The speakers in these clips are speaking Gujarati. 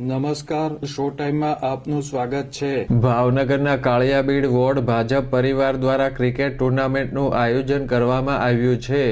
નમસ્કાર, શો ટાઈમમાં આપનું સ્વાગત છે. ભાવનગરના કાળિયાબીડ વોર્ડ ભાજપ પરિવાર દ્વારા ક્રિકેટ ટુર્નામેન્ટનું આયોજન કરવામાં આવ્યું છે.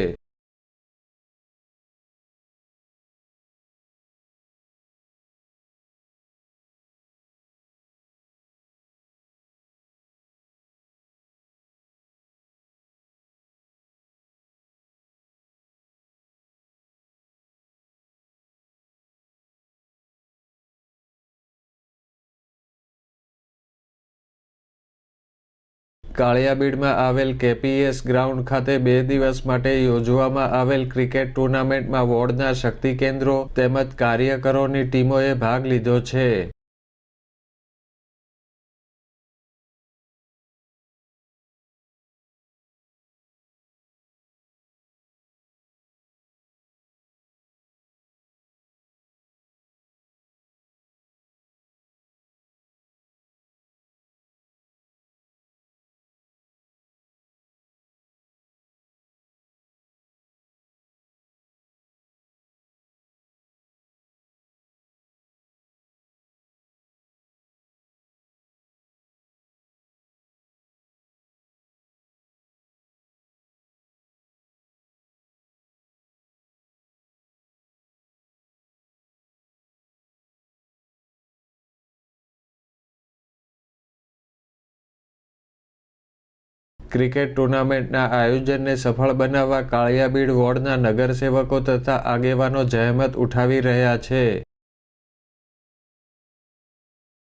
કાળિયાબીડમાં આવેલ કેપીએસ ગ્રાઉન્ડ ખાતે બે દિવસ માટે યોજવામાં આવેલ ક્રિકેટ ટુર્નામેન્ટમાં વોર્ડના શક્તિ કેન્દ્રો તેમજ કાર્યકરોની ટીમોએ ભાગ લીધો છે. ક્રિકેટ ટુર્નામેન્ટના આયોજનને સફળ બનાવવા કાળિયાબીડ વોર્ડના નગરસેવકો તથા આગેવાનો જહેમત ઉઠાવી રહ્યા છે.